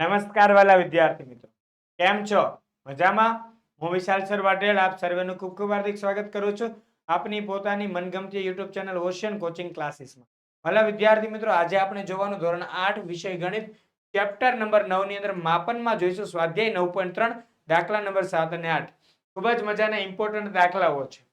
નમસ્કાર વાલા વિદ્યાર્થી મિત્રો. કેમ છો? મજામાં? હું વિશાલ સર વાટેલ આપ સર્વેનું ખૂબ ખૂબ હાર્દિક સ્વાગત કરું છું આપની પોતાની મનગમતી યુટ્યુબ ચેનલ ઓશિયન કોચિંગ ક્લાસીસમાં. વાલા વિદ્યાર્થી મિત્રો, આજે આપણે જોવાનું ધોરણ આઠ વિષય ગણિત, ચેપ્ટર નંબર નવની અંદર માપનમાં જોઈશું, સ્વાધ્યાય નવ પોઈન્ટ ત્રણ, દાખલા નંબર સાત અને આઠ. ખૂબ જ મજાના ઇમ્પોર્ટન્ટ દાખલાઓ છે.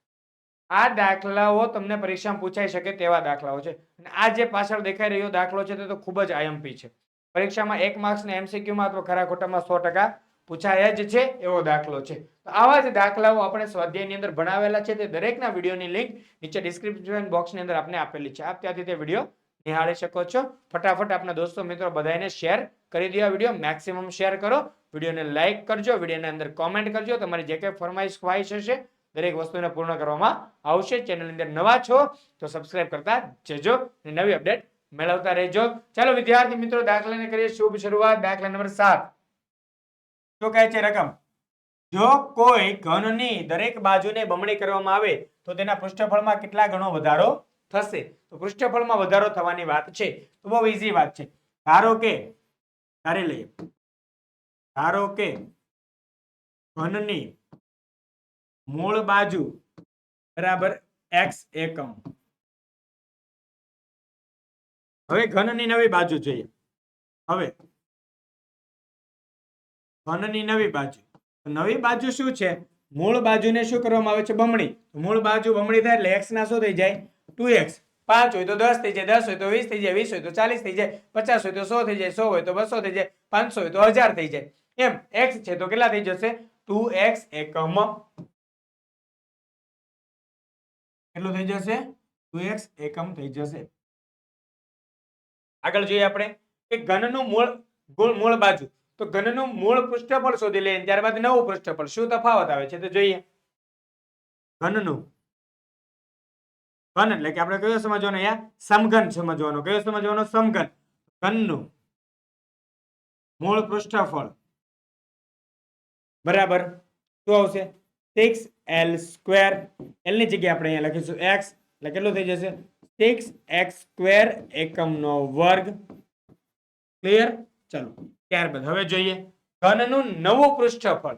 આ દાખલાઓ તમને પરીક્ષામાં પૂછાઈ શકે તેવા દાખલાઓ છે. અને આ જે પાછળ દેખાઈ રહ્યો દાખલો છે તે તો ખૂબ જ આઈએમપી છે. પરીક્ષામાં એક માર્ક્સ ને એમસીક્યુમાં અથવા ખરા ખોટામાં સો ટકા પૂછાય જ છે એવો દાખલો છે. તો આવા જ દાખલાઓ આપણે સ્વાધ્યાયની અંદર ભણાવેલા છે તે દરેકના વિડીયોની લિંક નીચે ડિસ્ક્રિપ્શન બોક્સની અંદર આપણે આપેલી છે. આપ ત્યાંથી તે વીડિયો નિહાળી શકો છો. ફટાફટ આપના દોસ્તો મિત્રો બધાને શેર કરી દો આ વીડિયો. મેક્સિમમ શેર કરો. વિડીયોને લાઇક કરજો. વિડીયોની અંદર કોમેન્ટ કરજો. તમારી જે કંઈ ફરમાઈશ ખ્વાહિશ હશે દરેક વસ્તુને પૂર્ણ કરવામાં આવશે. ચેનલની અંદર નવા છો તો સબસ્ક્રાઇબ કરતા જજો. નવી અપડેટ મેળવતા રહેજો. ચાલો, વિદ્યાર્થી મિત્રો, દાખલાને કરીએ શુભ શરૂઆત, દાખલા નંબર સાત. શું કહે છે રકમ, જો કોઈ ઘનની દરેક બાજુને બમણી કરવામાં આવે, તો તેના પૃષ્ઠફળમાં કેટલા ગણો વધારો થશે? તો પૃષ્ઠફળમાં વધારો થવાની વાત છે. તો બહુ ઈઝી વાત છે. ધારો કે, ધારી લઈએ. ધારો કે ઘનની મૂળ બાજુ બરાબર એક્સ એકમ. હવે ઘનની નવી બાજુ જોઈએ. હવે ઘનની નવી બાજુ. નવી બાજુ શું છે? મૂળ બાજુને શું કરવામાં આવે છે? બમણી. મૂળ બાજુ બમણી થાય એટલે એક્સ ના શું થઈ જાય? Two x. પાંચ હોય તો દસ થઈ જાય, દસ હોય તો વીસ થઈ જાય, વીસ હોય તો ચાલીસ થઈ જાય, પચાસ હોય તો સો થઈ જાય, સો હોય તો બસો થઈ જાય, પાંચસો હોય તો હજાર થઈ જાય. એમ એક્સ છે તો કેટલા થઈ જશે? ટુ એક્સ એકમ. કેટલું થઈ જશે? ટુ એક્સ એકમ થઈ જશે. આગળ જોઈએ આપણે કે ઘનનું મૂળ મૂળ બાજુ. તો ઘનનું મૂળ પૃષ્ઠફળ શોધી લઈએ ત્યારબાદ નવું પૃષ્ઠફળ. શું તફાવત આવે છે તો જોઈએ. ઘનનું. ઘન એટલે કે આપણે કયો સમજવાનો અહીંયા? સમઘન સમજવાનો. કયો સમજવાનો? સમઘન. ઘનનું મૂળ પૃષ્ઠફળ. બરાબર. શું આવશે? સિક્સ એલ સ્ક્વેર એલની જગ્યાએ આપણે અહીંયા લખીશું. એક્સ એટલે કેટલું થઈ જશે? સિક્સ એક્સ સ્ક્વેર એકમનો વર્ગ. ક્લિયર ચલો, ત્યારબાદ હવે જોઈએ ઘનનું નવું પૃષ્ઠફળ.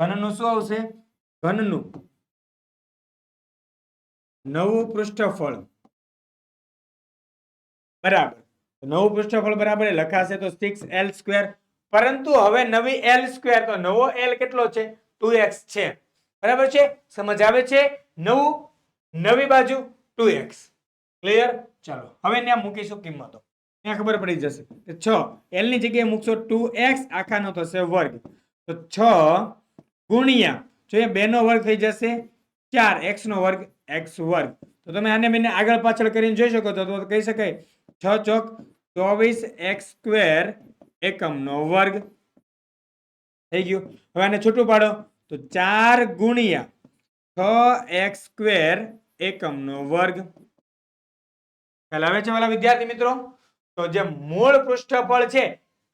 ઘનનું શું આવશે? ઘનનું નવું પૃષ્ઠફળ. બરાબર. નવું પૃષ્ઠફળ બરાબર લખાશે તો સિક્સ એલ સ્ક્વેર પરંતુ હવે નવી એલ સ્ક્વેર તો નવો એલ કેટલો છે? ટુ એક્સ છે. બરાબર છે? સમજ આવે છે? નવું, નવી બાજુ ટુ એક્સ ક્લિયર ચાલો, હવે ત્યાં મૂકીશું કિંમતો. ત્યાં ખબર પડી જશે કે છ એલની જગ્યાએ મૂકશો ટુ એક્સ આખાનો થશે વર્ગ. તો છ ગુણ્યા, જો એ બેનો વર્ગ થઈ જશે, ચાર એક્સનો વર્ગ એક્સ વર્ગ. તો તમે આને બેને આગળ પાછળ કરીને જોઈ શકો તો કહી શકાય છ ચોક ચોવીસ એક્સ સ્ક્વેર એકમનો વર્ગ. થઈ ગયું. હવે આને છૂટું પાડો. તો ચાર ગુણ્યા છ એક્સ સ્ક્વેર એકમનો વર્ગ. ખ્યાલ આવે છે મારા વિદ્યાર્થી મિત્રો? તો જે મૂળ પૃષ્ઠફળ છે,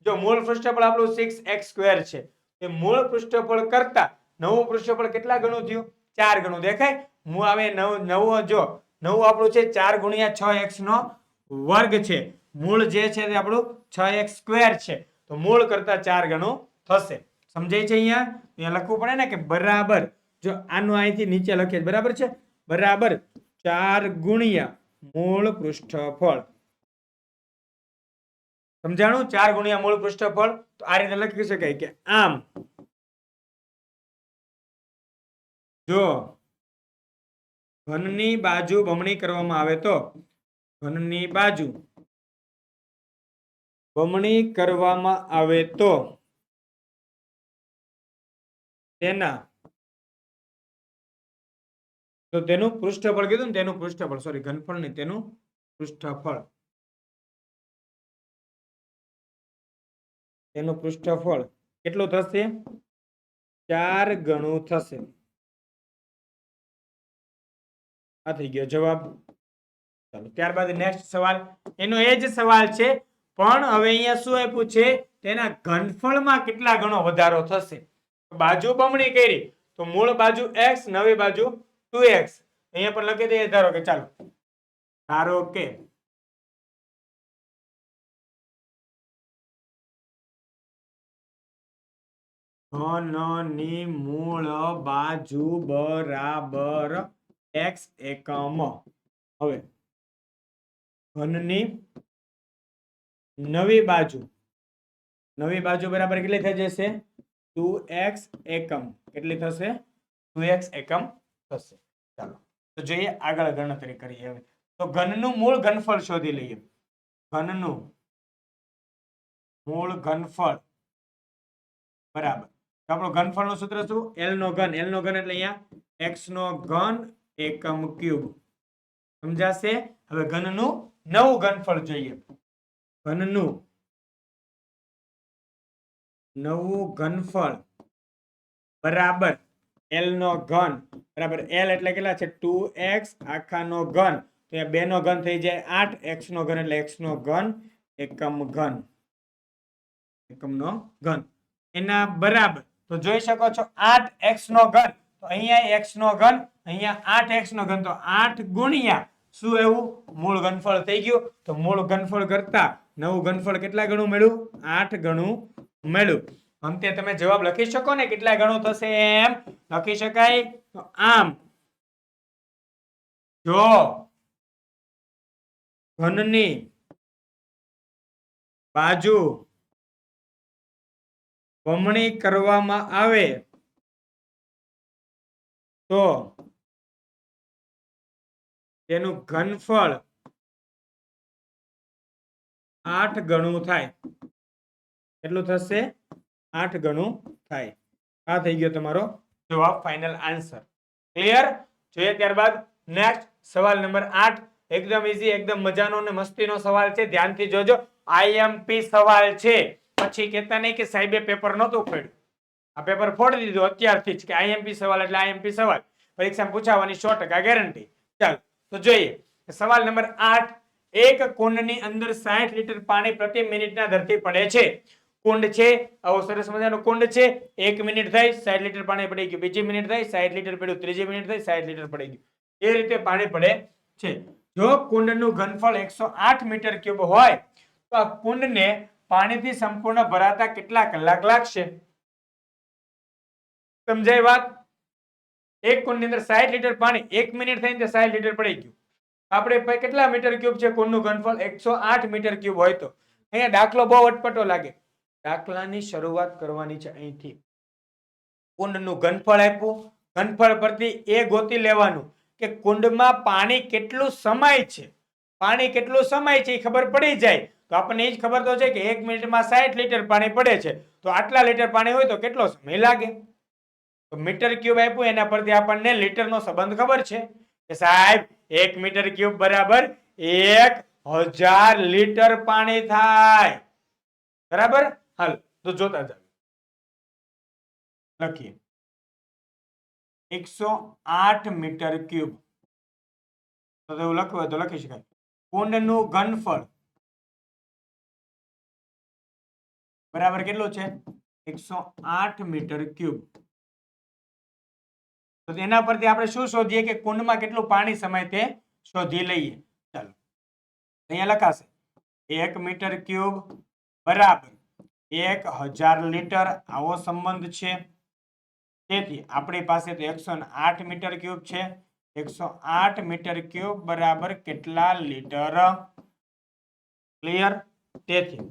જો મૂળ પૃષ્ઠફળ આપણું સિક્સ એક્સ સ્ક્વેર છે, એ મૂળ પૃષ્ઠફળ કરતા નવું પૃષ્ઠફળ કેટલા ગણું થયું? ચાર ગણું દેખાય. હું હવે નવ, નવું જો, નવું આપણું છે ચાર ગુણ્યા છ એક્સ નો વર્ગ છે. મૂળ જે છે તે આપણું છ એક્સ સ્ક્વેર છે. તો મૂળ કરતા ચાર ગણું થશે. સમજાય છે અહીંયા? અહીંયા લખવું પડે ને કે બરાબર. જો આનું અહીંથી નીચે લખીએ બરાબર છે? બરાબર ચાર ગુણ્યા મૂળ પૃષ્ઠફળ. સમજાણું? ચાર ગુણ્યા મૂળ પૃષ્ઠફળ? તો આ રીતે લખી શકાય કે આમ. જો ઘનની બાજુ બમણી કરવામાં આવે તો ઘનની બાજુ બમણી કરવામાં આવે તો તેના તો તેનું પૃષ્ઠફળ કીધું ને તેનું પૃષ્ઠફળ સોરી ઘનફળ નહીં, તેનું પૃષ્ઠફળ. તેનું પૃષ્ઠફળ કેટલું થશે? ચાર ગણું થશે. આ થઈ ગયો જવાબ. ચાલો, ત્યારબાદ નેક્સ્ટ સવાલ. એનો એ જ સવાલ છે, પણ હવે અહીંયા શું આપ્યું છે? તેના ઘનફળમાં કેટલા ગણો વધારો થશે? બાજુ બમણી કરી, તો મૂળ બાજુ એક્સ નવી બાજુ ટુ એક્સ અહીંયા પણ લખી દઈએ, ધારો કે ચાલો. ધારો કે ઘનની મૂળ બાજુ બરાબર એક્સ એકમ. હવે ઘનની નવી બાજુ નવી બાજુ બરાબર કેટલી થઈ જશે? ટુ એક્સ એકમ. કેટલી થશે? ટુ એક્સ એકમ થશે. ચાલો. તો જોઈએ આગળ ગણતરી કરીએ હવે. તો ઘનનું મૂળ ઘનફળ શોધી લઈએ. ઘનનું મૂળ ઘનફળ. બરાબર. તો આપણું ઘનફળનું સૂત્ર શું? એલ નો ઘન. એલ નો ઘન એટલે અહીંયા એક્સ નો ઘન એકમ ક્યુબ. સમજાશે? હવે ઘનનું નવું ઘનફળ જોઈએ. ઘનનું નવું ઘનફળ. બરાબર. એલ નો ઘન. બરાબર? એલ એટલે કેટલા છે? ટુ એક્સ આખાનો ઘન. તો અહીંયા બે નો ઘન થઈ જાય આઠ. એક્સ નો ઘન એટલે એક્સ નો ઘન. એકમ ઘન. એકમનો ઘન. એના બરાબર. તો જોઈ શકો છો આઠ એક્સ નો ઘન. તો અહીંયા એક્સ નો ઘન, અહીંયા આઠ એક્સ નો ઘન. તો આઠ ગુણ્યા શું એવું? મૂળ ઘનફળ થઈ ગયું. તો મૂળ ઘનફળ કરતા નવું ઘનફળ કેટલા ગણું મળ્યું? આઠ ગણું મળ્યું. અંતે તમે જવાબ લખી શકો ને? કેટલા ગણું થશે એમ? લખી શકાય? તો આમ. જો. ઘનની બાજુ બમણી કરવામાં આવે તો તેનું ઘનફળ આઠ ગણું થાય. કેટલું થશે? આઠ ગણું થાય. આ થઈ ગયો તમારો જવાબ ફાઇનલ આન્સર ક્લિયર જોઈએ ત્યારબાદ નેક્સ્ટ સવાલ નંબર આઠ. એકદમ ઈઝી એકદમ મજાનો અને મસ્તીનો સવાલ છે. ધ્યાનથી જોજો. આઈએમપી સવાલ છે. પછી કહેતા નહીં કે સાહેબે પેપર નહોતું ફોડ્યું આ પેપર ફોડી દીધું અત્યારથી જ કે આઈએમપી સવાલ એટલે આઈએમપી સવાલ. પરીક્ષામાં પૂછાવાની સો ટકા ગેરંટી ચાલો, તો જોઈએ. સવાલ નંબર આઠ. એક કુંડની અંદર સાઠ લીટર પાણી પ્રતિ મિનિટના ધરતી પડે છે. કુંડ છે? આવો સરસ મજાનો કુંડ છે. એક મિનિટ થઈ સાઠ લીટર પાણી પડી ગયું. બીજી મિનિટ થાય, સાઠ લીટર પડ્યું. ત્રીજી મિનિટ થઈ સાઠ લીટર પડી ગયું. એ રીતે પાણી પડે છે. જો કુંડનું ઘનફળ એકસો આઠ મીટર ક્યુબ હોય, તો આ કુંડને પાણીથી સંપૂર્ણ ભરાતા કેટલા કલાક લાગશે? સમજાય વાત? એક કુંડની અંદર સાઠ લીટર પાણી, એક મિનિટ થઈને સાઠ લીટર પડી ગયું. આપણે કેટલા મીટર ક્યુબ છે? કુંડનું ઘનફળ એકસો આઠ મીટર ક્યુબ હોય તો. અહીંયા દાખલો બહુ અટપટો લાગે. દાખલાની શરૂઆત કરવાની છે અહીંથી. કુંડનું ઘનફળ આપ્યું. ઘનફળ પરથી એ ગોતી લેવાનું કે કુંડમાં પાણી કેટલું સમાય છે? પાણી કેટલું સમાય છે એ ખબર પડી જાય. તો આપણને એ જ ખબર તો છે કે એક મિનિટમાં સાઠ લીટર પાણી પડે છે. તો આટલા લીટર પાણી હોય તો કેટલો સમય લાગે? તો મીટર ક્યુબ આપ્યું, એના પરથી આપણને લીટરનો સંબંધ ખબર છે કે સાહેબ, એક મીટર ક્યુબ બરાબર એક હજાર લીટર પાણી થાય. બરાબર? હાલ, તો જોતા જાવ લખીએ. એકસો આઠ મીટર ક્યુબ. તો એવું લખવું હોય તો લખી શકાય. કુંડનું ઘનફળ. બરાબર કેટલું છે? એકસો આઠ મીટર ક્યુબ. તો એના પરથી આપણે શું શોધીએ કે કુંડમાં કેટલું પાણી સમય તે શોધી લઈએ? ચાલો. અહીંયા લખાશે. એક મીટર ક્યુબ બરાબર. એક હજાર લીટર આવો સંબંધ છે. તેથી આપણી પાસે તો એકસો આઠ મીટર ક્યુબ છે. એકસો આઠ મીટર ક્યુબ બરાબર કેટલા લીટર? ક્લિયર? તેથી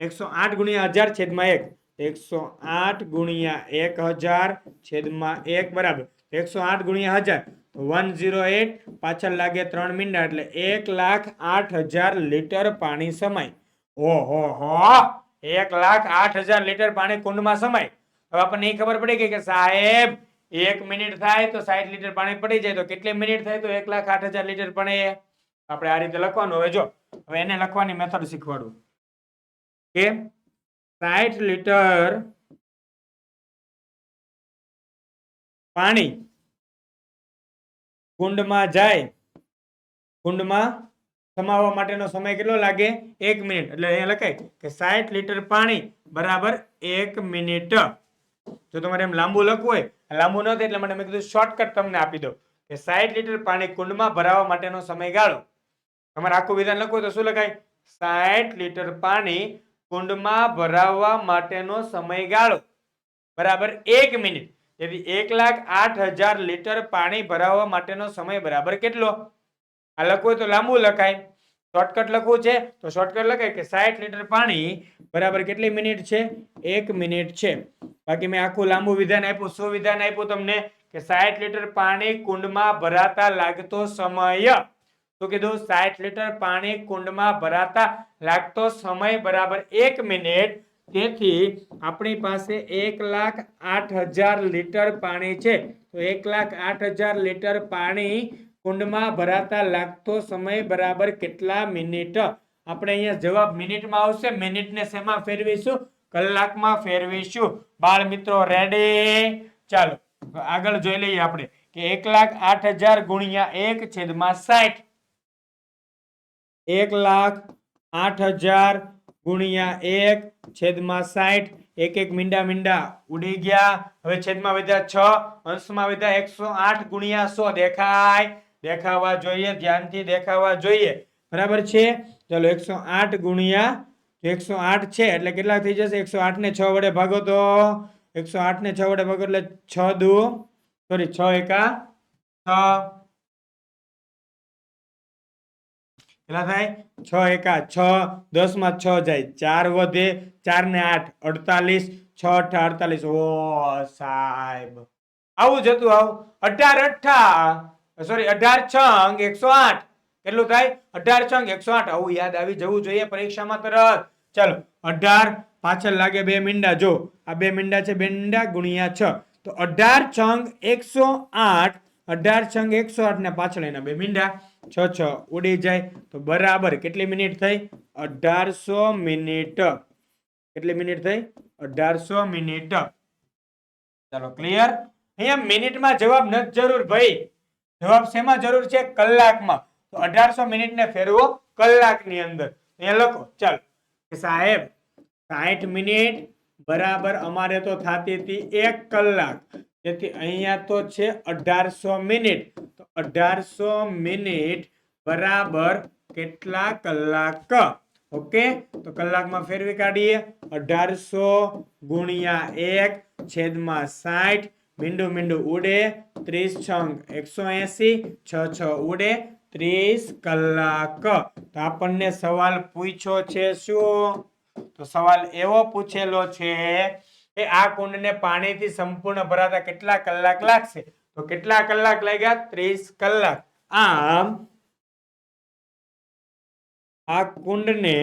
એકસો આઠ ગુણ્યા હજાર છેદમાં એક. એકસો આઠ ગુણ્યા એક હજાર છેદમાં એક બરાબર. એકસો આઠ ગુણ્યા હજાર. વન ઝીરો એટ પાછળ લાગે ત્રણ મિનિટ એટલે એક લાખ આઠ હજાર લીટર પાણી સમાય. ઓહો હો એક લાખ આઠ હજાર લીટર પાણી કુંડમાં સમાય. હવે આપણને એ ખબર પડી ગઈ કે સાહેબ, એક મિનિટ થાય તો સાઠ લીટર પાણી પડી જાય. તો કેટલી મિનિટ થાય તો એક લાખ આઠ હજાર લીટર પાણી આપણે આ રીતે લખવાનું. હવે જો, હવે એને લખવાની મેથડ શીખવાડું. કે સાઠ લીટર પાણી કુંડમાં જાય. કુંડમાં સમાવવા માટેનો સમય કેટલો લાગે? એક મિનિટ. એટલે અહીંયા લખાય કે સાઠ લીટર પાણી બરાબર એક મિનિટ. જો તમારે એમ લાંબુ લખવું હોય લાંબુ ન એટલે મને મેં કીધું શોર્ટકટ તમને આપી દો કે સાઠ લીટર પાણી કુંડમાં ભરાવા માટેનો સમયગાળો તમારે આખું વિધાન લખવું તો શું લખાય? સાઠ લીટર પાણી કુંડમાં ભરાવવા માટેનો સમયગાળો બરાબર એક મિનિટ. તેથી એક લાખ આઠ હજાર લીટર પાણી ભરાવવા માટેનો સમય બરાબર કેટલો? આ લખવું તો લાંબુ લખાય. શોર્ટકટ લખવું છે તો શોર્ટકટ લખાય કે સાઠ લીટર પાણી બરાબર કેટલી મિનિટ છે? એક મિનિટ છે. બાકી મેં આખું લાંબુ વિધાન આપ્યું શું વિધાન આપ્યું તમને કે સાઠ લીટર પાણી કુંડમાં ભરાતા લાગતો સમય. તો કીધું? સાઠ લીટર પાણી કુંડમાં ભરાતા લાગતો સમય બરાબર એક મિનિટ. તેથી આપણી પાસે એક લાખ આઠ હજાર લીટર પાણી છે. તો એક લાખ આઠ હજાર લીટર પાણી કુંડમાં ભરાતા લાગતો સમય બરાબર કેટલા મિનિટ? આપણે અહીંયા જવાબ મિનિટમાં આવશે. મિનિટને શેમાં ફેરવીશું? કલાકમાં ફેરવીશું. બાળ મિત્રો રેડી ચાલો, આગળ જોઈ લઈએ આપણે કે એક લાખ આઠ હજાર ગુણ્યા એક છેદમાં સાઠ. એક લાખ આઠ હજાર ગુણ્યા એક છેદમાં સાઠ. એક એક મીંડા મીંડા ઉડી ગયા. હવે છેદમાં વધ્યા છ, અંશમાં વધ્યા એકસો આઠ ગુણ્યા સો. દેખાય. દેખાવા જોઈએ, ધ્યાનથી દેખાવા જોઈએ. બરાબર છે? ચલો, એકસો આઠ ગુણ્યા એકસો આઠ છે, એટલે કેટલા થઈ જશે? એકસો આઠ ને છ વડે ભાગો તો એકસો આઠ ને છ વડે ભાગો એટલે છ દુ સોરી છ એકા, છ. કેટલા થાય? છ એકા, છ દસમાં છ જાય, ચાર વધે, ચાર ને આઠ, અડતાલીસ, છ, અઠા, અડતાલીસ. ઓ સાહેબ. આવું જતું આવું. અઢાર અઠ્ઠા સોરી અઢાર છંગ એકસો આઠ. કેટલું થાય? અઢાર છંગ એકસો આઠ. આવું યાદ આવી જવું જોઈએ પરીક્ષામાં તરત. ચાલો, અઢાર પાછળ લાગે બે મીંડા. જો, આ બે મીંડા છે બે મીંડા ગુણ્યા છ. તો અઢાર છંગ એકસો આઠ, અઢાર છંગ એકસો આઠ ને પાછળ એના બે મીંડા. છ છ, ઉડી જાય. તો બરાબર કેટલી મિનિટ થઈ? અઢારસો મિનિટ. કેટલી મિનિટ થઈ? અઢારસો મિનિટ. ચાલો ક્લિયર અહીંયા મિનિટમાં જવાબ નથી જરૂર, ભાઈ. જવાબ શેમાં જરૂર છે? કલાકમાં. તો અઢારસો મિનિટ ને ફેરવો કલાકની અંદર. અહીંયા લખો. ચાલો. સાહેબ સાઠ મિનિટ બરાબર અમારે તો થતી હતી એક કલાક. તેથી અહીંયા તો છે અઢારસો મિનિટ. તો અઢારસો મિનિટ બરાબર કેટલા કલાક? ઓકે? તો કલાકમાં ફેરવી કાઢીએ. અઢારસો ગુણ્યા એક છેદમાં સાઠ મીંડું મીંડું ઉડે, ત્રીસ છંગ એકસો એસી, છ છ ઉડે, ત્રીસ કલાક. તો આપણને સવાલ પૂછ્યો છે શું? તો સવાલ એવો પૂછેલો છે કે આ કુંડને પાણીથી સંપૂર્ણ ભરાતા કેટલા કલાક લાગશે? તો કેટલા કલાક લાગ્યા? ત્રીસ કલાક. આમ, આ કુંડને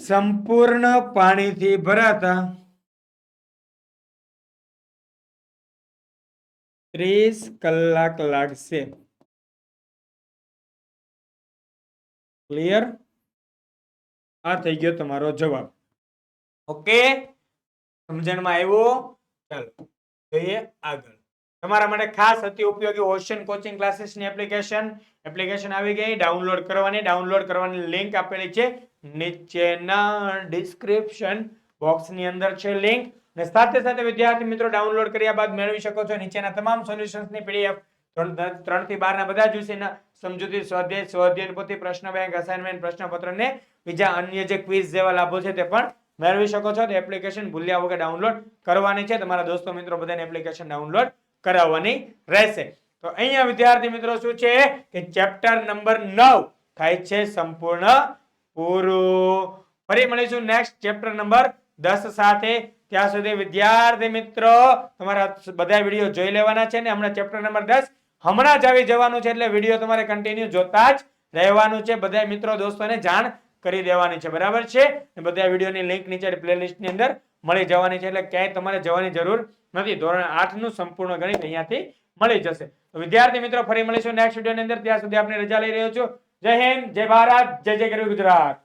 સંપૂર્ણ પાણીથી ભરાતા ત્રીસ કલાક લાગશે. ક્લિયર આ થઈ ગયો તમારો જવાબ. ઓકે સમજણમાં આવ્યો? ચાલો, જોઈએ આગળ. તમારા માટે ખાસ અતિ ઉપયોગી ઓશન કોચિંગ ક્લાસીસની એપ્લિકેશન એપ્લિકેશન આવી ગઈ ડાઉનલોડ કરવાની. ડાઉનલોડ કરવાની લિંક આપેલી છે. નીચેના ડિસ્ક્રિપ્શન બોક્સની અંદર છે લિંક અને સાથે સાથે વિદ્યાર્થી મિત્રો ડાઉનલોડ કર્યા બાદ મેળવી શકો છો નીચેના તમામ સોલ્યુશન્સની પીડીએફ ત્રણથી બાર ના બધા જ સમજૂતી સ્વાધ્યાય સ્વાધ્યાય પોથી પ્રશ્ન બેંક અસાઇનમેન્ટ પ્રશ્નપત્ર ને બીજા અન્ય જે ક્વિઝ જેવા લાભો છે તે પણ મેળવી શકો છો. તે એપ્લિકેશન ભૂલ્યા વગર ડાઉનલોડ કરવાની છે. તમારા દોસ્તો, મિત્રો બધાને એપ્લિકેશન ડાઉનલોડ કરાવવાની રહેશે. તો અહીંયા વિદ્યાર્થી મિત્રો શું છે કે ચેપ્ટર નંબર નવ થાય છે સંપૂર્ણ પૂરું. ફરી મળીશું નેક્સ્ટ ચેપ્ટર નંબર દસ સાથે ત્યાં સુધી વિદ્યાર્થી મિત્રો, તમારા બધા વીડિયો જોઈ લેવાના છે ને હમણાં ચેપ્ટર નંબર દસ. હમણાં જ આવી જવાનું છે એટલે વીડિયો તમારે કન્ટિન્યુ જોતા જ રહેવાનું છે. બધા મિત્રો દોસ્તોને જાણ કરી દેવાની છે. બરાબર છે? બધા વિડીયોની લિંક નીચે પ્લેલિસ્ટની અંદર મળી જવાની છે એટલે ક્યાંય તમારે જવાની જરૂર નથી. ધોરણ આઠનું સંપૂર્ણ ગણિત અહીંયાથી મળી જશે. વિદ્યાર્થી મિત્રો, ફરી મળીશું નેક્સ્ટ વિડીયોની અંદર. ત્યાં સુધી આપણે રજા લઈ રહ્યો છું. જય હિન્દ, જય ભારત, જય જય કરવી ગુજરાત.